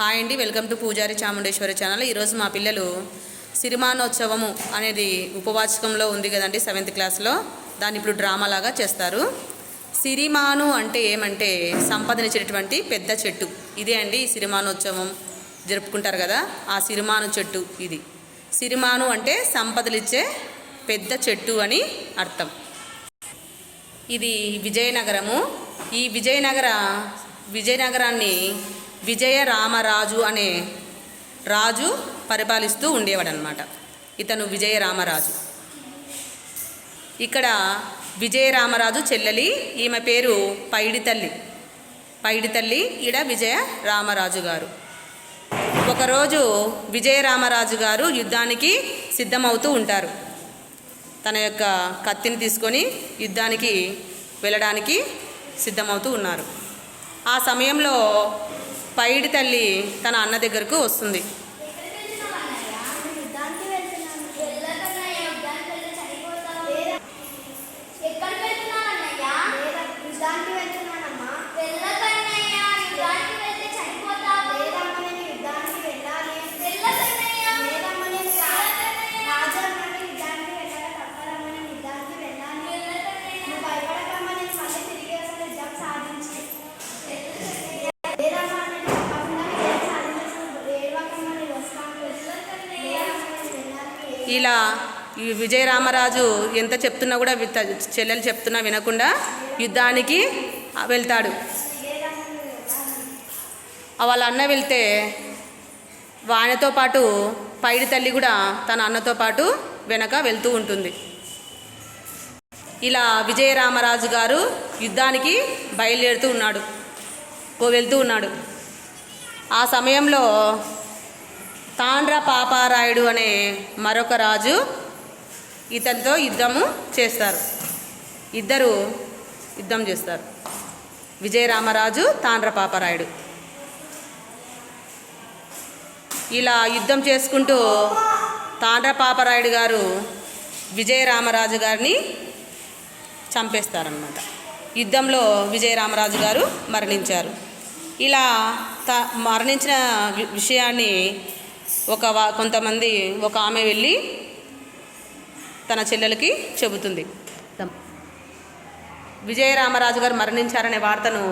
Hi అండి welcome to పూజారి Chamundeshwari channel. ఈరోజు మా పిల్లలు సిరిమానోత్సవము అనేది ఉపవాచకంలో ఉంది కదండి సెవెంత్ క్లాస్లో. దాన్ని ఇప్పుడు డ్రామా లాగా చేస్తారు. సిరిమాను అంటే ఏమంటే సంపదనిచ్చేటటువంటి పెద్ద చెట్టు. ఇదే అండి ఈ సిరిమానోత్సవం జరుపుకుంటారు కదా ఆ సిరిమాను చెట్టు ఇది. సిరిమాను అంటే సంపదలిచ్చే పెద్ద చెట్టు అని అర్థం. ఇది విజయనగరము. ఈ విజయనగర విజయనగరాన్ని విజయ రామరాజు అనే రాజు పరిపాలిస్తూ ఉండేవాడనమాట ఇతను విజయ రామరాజు ఇక్కడ విజయ రామరాజు చెల్లెలి ఈమె పేరు పైడి తల్లి పైడి తల్లి ఈడ విజయ రామరాజు గారు. ఒకరోజు విజయ రామరాజు గారు యుద్ధానికి సిద్ధమవుతూ ఉంటారు. తన యొక్క కత్తిని తీసుకొని యుద్ధానికి వెళ్ళడానికి సిద్ధమవుతూ ఉన్నారు. ఆ సమయంలో పైడి తల్లి తన అన్న దగ్గరకు వస్తుంది. ఇలా ఈ ఎంత చెప్తున్నా కూడా చెల్లెలు చెప్తున్నా వినకుండా యుద్ధానికి వెళ్తాడు. వాళ్ళ అన్న వెళ్తే వానితో పాటు పైడి తల్లి కూడా తన అన్నతో పాటు వెనక వెళ్తూ ఉంటుంది. ఇలా విజయరామరాజు గారు యుద్ధానికి బయలుదేరుతూ ఉన్నాడు. వెళ్తూ ఉన్నాడు. ఆ సమయంలో తాండ్ర పాపారాయుడు అనే మరొక రాజు ఇతనితో యుద్ధము చేస్తారు. ఇద్దరు యుద్ధం చేస్తారు. విజయరామరాజు తాండ్ర పాపారాయుడు. ఇలా యుద్ధం చేసుకుంటూ తాండ్ర పాపరాయుడు గారు విజయరామరాజు గారిని చంపేస్తారనమాట యుద్ధంలో విజయరామరాజు గారు మరణించారు. ఇలా త మరణించిన విషయాన్ని ఒక కొంతమంది ఒక ఆమె వెళ్ళి తన చెల్లెలకి చెబుతుంది. విజయరామరాజు గారు మరణించారనే వార్తను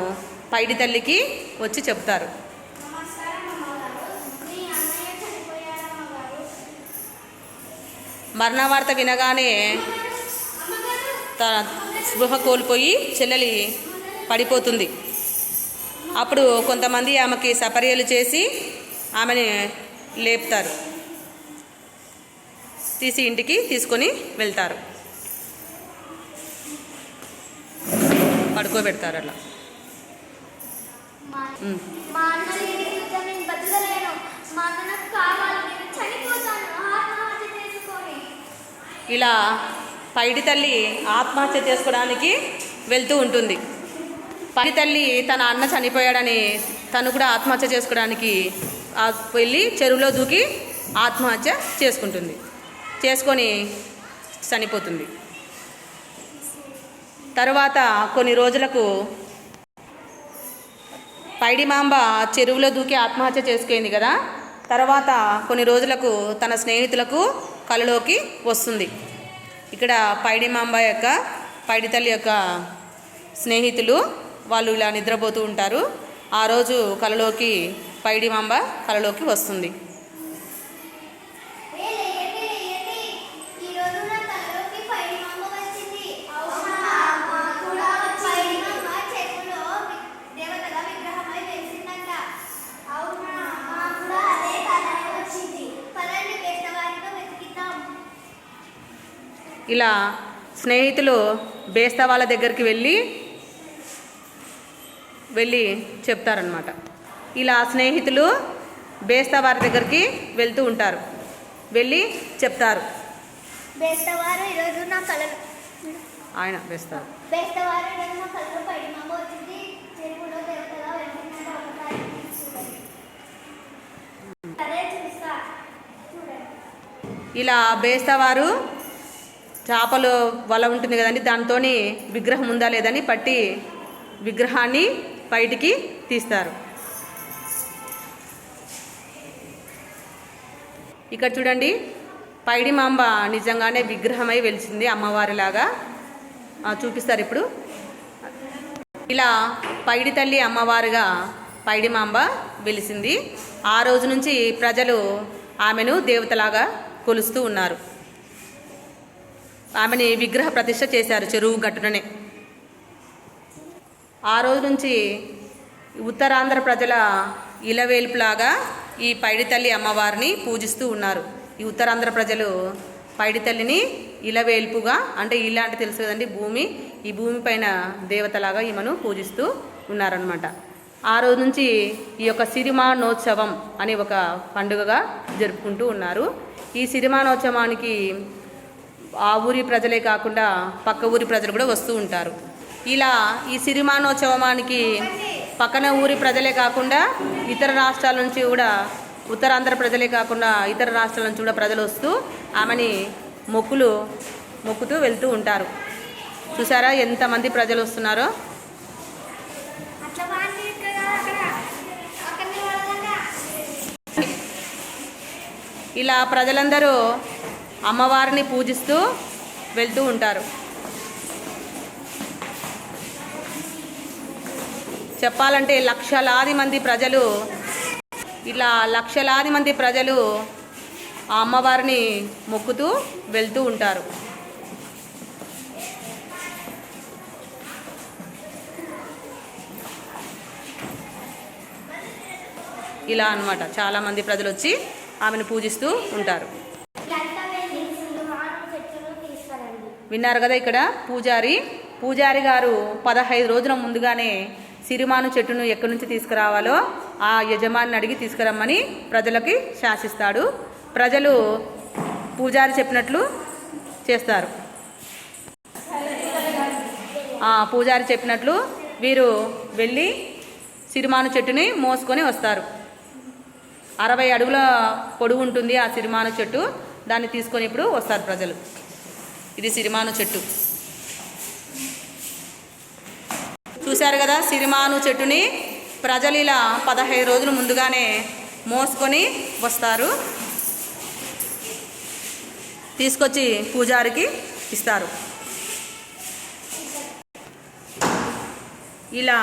పైడి తల్లికి వచ్చి చెప్తారు మరణ వార్త వినగానే తన స్పృహ కోల్పోయి చెల్లెలి పడిపోతుంది. అప్పుడు కొంతమంది ఆమెకి సపర్యలు చేసి ఆమెని లేపుతారు. తీసి ఇంటికి తీసుకొని వెళ్తారు. పడుకోబెడతారు అట్లా. చేసుకొని. ఇలా పైడి తల్లి ఆత్మహత్య చేసుకోవడానికి వెళ్తూ ఉంటుంది. పైడి తల్లి తన అన్న చనిపోయాడని తను కూడా ఆత్మహత్య చేసుకోవడానికి వెళ్ళి చెరువులో దూకి ఆత్మహత్య చేసుకుంటుంది. చేసుకొని చనిపోతుంది. తర్వాత కొన్ని రోజులకు పైడిమాంబ చెరువులో దూకి ఆత్మహత్య చేసుకుంది కదా? తర్వాత కొన్ని రోజులకు తన స్నేహితులకు కలలోకి వస్తుంది. ఇక్కడ పైడిమాంబ యొక్క పైడి తల్లి యొక్క స్నేహితులు వాళ్ళు ఇలా నిద్రపోతూ ఉంటారు. ఆ రోజు కలలోకి పైడిమాంబ కలలోకి వస్తుంది. ఇలా స్నేహితులు బేస్తా వాళ్ళ దగ్గరికి వెళ్ళి వెళ్ళి చెప్తారనమాట ఇలా స్నేహితులు బేస్తా వారి దగ్గరికి వెళ్తూ ఉంటారు. వెళ్ళి చెప్తారు. బేస్తవారు ఈరోజు నా కళలో ఆయన వేస్తారు బేస్తవారు ఈరోజు నా కళలో పైడి మామ వచ్చింది చెరువులో దేవతగా వెలిసిందంట ఒకసారి చూడండి అదే చూస్తా. చూడండి ఇలా బేస్తవారు చేపలు వల ఉంటుంది కదండి దాంతో విగ్రహం ఉందా లేదని పట్టి విగ్రహాన్ని బయటికి తీస్తారు. ఇక్కడ చూడండి పైడిమాంబ నిజంగానే విగ్రహమై వెలిసింది అమ్మవారిలాగా. చూపిస్తారు ఇప్పుడు. ఇలా పైడి తల్లి అమ్మవారుగా పైడిమాంబ వెలిసింది. ఆ రోజు నుంచి ప్రజలు ఆమెను దేవతలాగా కొలుస్తూ ఉన్నారు. ఆమెని విగ్రహ ప్రతిష్ట చేశారు చెరువు గట్టుననే. ఆ రోజు నుంచి ఉత్తరాంధ్ర ప్రజల ఇలవేల్పులాగా ఈ పైడితల్లి అమ్మవారిని పూజిస్తూ ఉన్నారు. ఈ ఉత్తరాంధ్ర ప్రజలు పైడితల్లిని ఇలవేల్పుగా అంటే ఇలాంటి తెలుసు కదండి భూమి ఈ భూమి పైన దేవతలాగా ఈమెను పూజిస్తూ ఉన్నారనమాట ఆ రోజు నుంచి ఈ యొక్క సిరిమానోత్సవం అనే ఒక పండుగగా జరుపుకుంటూ ఉన్నారు. ఈ సిరిమానోత్సవానికి ఆ ఊరి ప్రజలే కాకుండా పక్క ఊరి ప్రజలు కూడా వస్తూ ఉంటారు. ఇలా ఈ సిరిమానోత్సవానికి పక్కన ఊరి ప్రజలే కాకుండా ఇతర రాష్ట్రాల నుంచి కూడా ఉత్తరాంధ్ర ప్రజలే కాకుండా ఇతర రాష్ట్రాల నుంచి కూడా ప్రజలు వస్తూ ఆమెని మొక్కులు మొక్కుతూ వెళ్తూ ఉంటారు. చూసారా ఎంతమంది ప్రజలు వస్తున్నారో? ఇలా ప్రజలందరూ అమ్మవారిని పూజిస్తూ వెళ్తూ ఉంటారు. చెప్పాలంటే లక్షలాది మంది ప్రజలు ఇలా లక్షలాది మంది ప్రజలు ఆ అమ్మవారిని మొక్కుతూ వెళ్తూ ఉంటారు. ఇలా అన్నమాట. చాలామంది ప్రజలు వచ్చి ఆమెను పూజిస్తూ ఉంటారు. విన్నారు కదా ఇక్కడ పూజారి? పూజారి గారు పదహైదు రోజుల ముందుగానే సిరిమాను చెట్టును ఎక్కడి నుంచి తీసుకురావాలో ఆ యజమాని అడిగి తీసుకురమ్మని ప్రజలకి శాసిస్తాడు. ప్రజలు పూజారి చెప్పినట్లు చేస్తారు. ఆ పూజారి చెప్పినట్లు వీరు వెళ్ళి సిరిమాను చెట్టుని మోసుకొని వస్తారు. అరవై అడుగుల పొడుగు ఉంటుంది ఆ సిరిమాను చెట్టు. దాన్ని తీసుకొని ఇప్పుడు వస్తారు ప్రజలు. ఇది సిరిమాను చెట్టు. చూశారు కదా సిరిమాను చెట్టుని ప్రజలు ఇలా పదహైదు రోజులు ముందుగానే మోసుకొని వస్తారు. తీసుకొచ్చి పూజారికి ఇస్తారు. ఇలా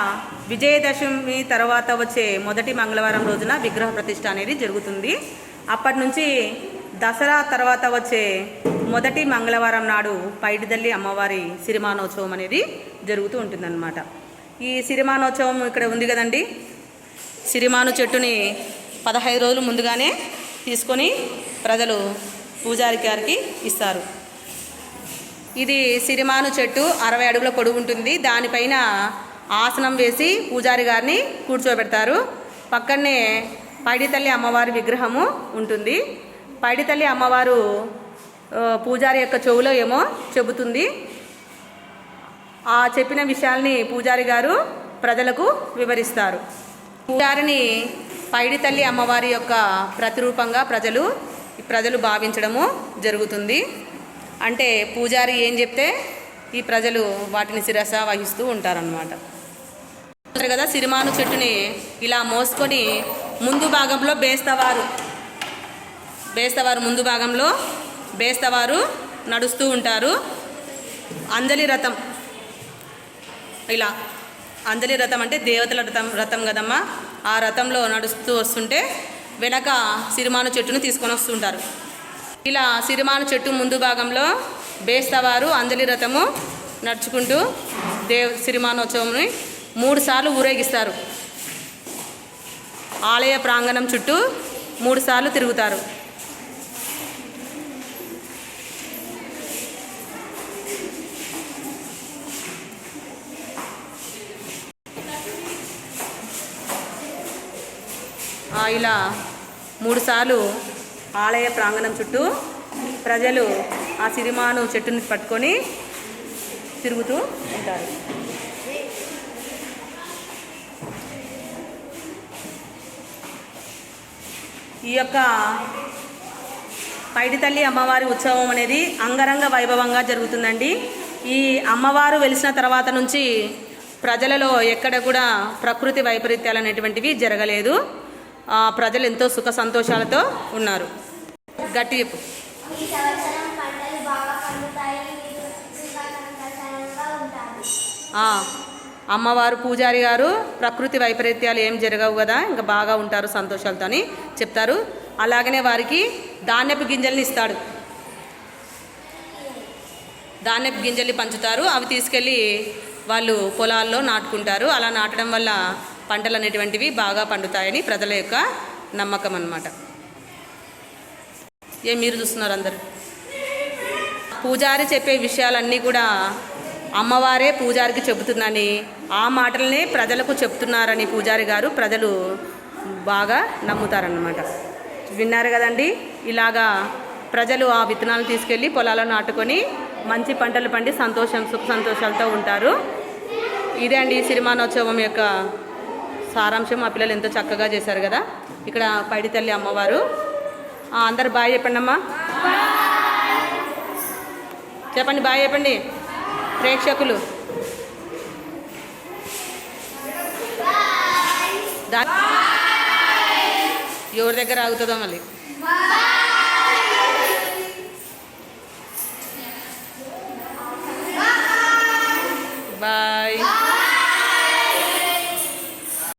విజయదశమి తర్వాత వచ్చే మొదటి మంగళవారం రోజున విగ్రహ ప్రతిష్ట అనేది జరుగుతుంది. అప్పటి నుంచి దసరా తర్వాత వచ్చే మొదటి మంగళవారం నాడు పైడిదల్లి అమ్మవారి సిరిమానోత్సవం అనేది జరుగుతూ ఉంటుందన్నమాట. ఈ సిరిమానోత్సవం ఇక్కడ ఉంది కదండి. సిరిమాను చెట్టుని పదహైదు రోజులు ముందుగానే తీసుకొని ప్రజలు పూజారి గారికి ఇస్తారు. ఇది సిరిమాను చెట్టు అరవై అడుగుల పొడుగు ఉంటుంది. దానిపైన ఆసనం వేసి పూజారి గారిని కూర్చోబెడతారు. పక్కనే పైడితల్లి అమ్మవారి విగ్రహము ఉంటుంది. పైడితల్లి అమ్మవారు పూజారి యొక్క చెవులో ఏమో చెబుతుంది. ఆ చెప్పిన విషయాల్ని పూజారి గారు ప్రజలకు వివరిస్తారు. పూజారిని పైడి తల్లి అమ్మవారి యొక్క ప్రతిరూపంగా ప్రజలు ప్రజలు భావించడము జరుగుతుంది. అంటే పూజారి ఏం చెప్తే ఈ ప్రజలు వాటిని శిరస వహిస్తూ ఉంటారనమాట చూస్తారు కదా సిరిమాను చెట్టుని ఇలా మోసుకొని ముందు భాగంలో బేస్తవారు. బేస్తవారు ముందు భాగంలో బేస్తవారు నడుస్తూ ఉంటారు. అంజలి రథం. ఇలా అంజలి రథం అంటే దేవతల రథం రథం కదమ్మా. ఆ రథంలో నడుస్తూ వస్తుంటే వెనక సిరిమాను చెట్టును తీసుకొని వస్తుంటారు. ఇలా సిరిమాను చెట్టు ముందు భాగంలో బేస్తవారు అంజలి రథము నడుచుకుంటూ దేవ సిరిమానోత్సవంని మూడు సార్లు ఊరేగిస్తారు. ఆలయ ప్రాంగణం చుట్టూ మూడు సార్లు తిరుగుతారు. ఇలా మూడుసార్లు ఆలయ ప్రాంగణం చుట్టూ ప్రజలు ఆ సిరిమాను చెట్టుని పట్టుకొని తిరుగుతూ ఉంటారు. ఈ యొక్క పైడితల్లి అమ్మవారి ఉత్సవం అనేది అంగరంగ వైభవంగా జరుగుతుందండి. ఈ అమ్మవారు వెలిసిన తర్వాత నుంచి ప్రజలలో ఎక్కడ కూడా ప్రకృతి వైపరీత్యాలు అనేటువంటివి జరగలేదు. ప్రజలు ఎంతో సుఖ సంతోషాలతో ఉన్నారు. గట్టి చెప్పు. అమ్మవారు పూజారి గారు ప్రకృతి వైపరీత్యాలు ఏం జరగవు కదా ఇంకా బాగా ఉంటారు సంతోషాలతో అని చెప్తారు. అలాగనే వారికి ధాన్యపు గింజల్ని ఇస్తాడు. ధాన్యపు గింజల్ని పంచుతారు. అవి తీసుకెళ్ళి వాళ్ళు పొలాల్లో నాటుకుంటారు. అలా నాటడం వల్ల పంటలు అనేటువంటివి బాగా పండుతాయని ప్రజల యొక్క నమ్మకం అన్నమాట. ఏ మీరు చూస్తున్నారు అందరు? పూజారి చెప్పే విషయాలన్నీ కూడా అమ్మవారే పూజారికి చెబుతుందని ఆ మాటలనే ప్రజలకు చెప్తున్నారని పూజారి గారు ప్రజలు బాగా నమ్ముతారన్నమాట. విన్నారు కదండి? ఇలాగా ప్రజలు ఆ విత్తనాలు తీసుకెళ్ళి పొలాల్లో నాటుకొని మంచి పంటలు పండి సంతోషం సుఖ సంతోషాలతో ఉంటారు. ఇదే అండి సిరిమానోత్సవం యొక్క సారాంశం మా పిల్లలు ఎంతో చక్కగా చేశారు కదా. ఇక్కడ పైడి తల్లి అమ్మవారు. అందరు బాయ్ చెప్పండి అమ్మా. చెప్పండి బాయ్ చెప్పండి. ప్రేక్షకులు. ఎవరి దగ్గర ఆగుతుందో మళ్ళీ. బాయ్.